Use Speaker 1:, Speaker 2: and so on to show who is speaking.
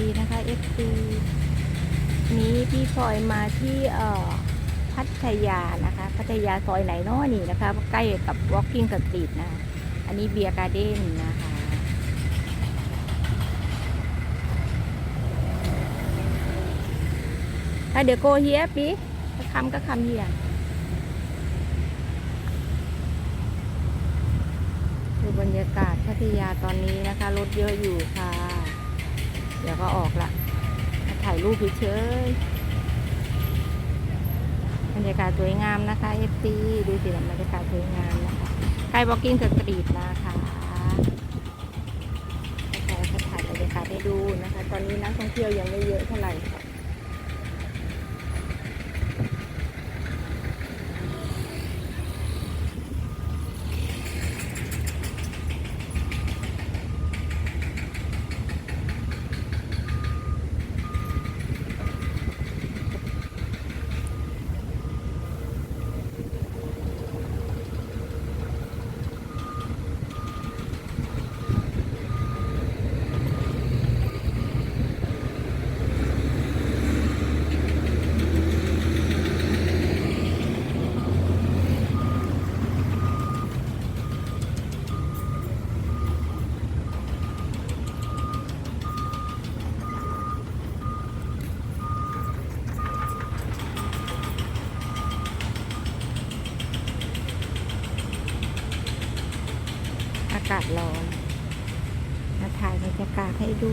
Speaker 1: ดีนะคะ FC นี้พี่พลอยมาที่เอ่อพัทยานะคะ พัทยาซอยไหนนาะนี่นะคะ ใกล้กับ Walking Street นะ อันนี้เบียร์การ์เด้นนะคะถ้าเดี๋ยวโกเฮียปีถ้าคำก็คำเฮียดูบรรยากาศพัทยาตอนนี้นะคะ รถเยอะอยู่ค่ะ เดี๋ยวก็ออกละมาถ่ายรูปเฉยบรรยากาศสวยงามนะคะเอฟซีดูสิบรรยากาศสวยงามนะคะใกล้บ็อกกิ้งสตรีทนะคะก็ถ่ายบรรยากาศให้ดูนะคะ ตอนนี้นักท่องเที่ยวยังไม่เยอะเท่าไหร่ค่ะ อากาศร้อนมาถ่ายบรรยากาศให้ดู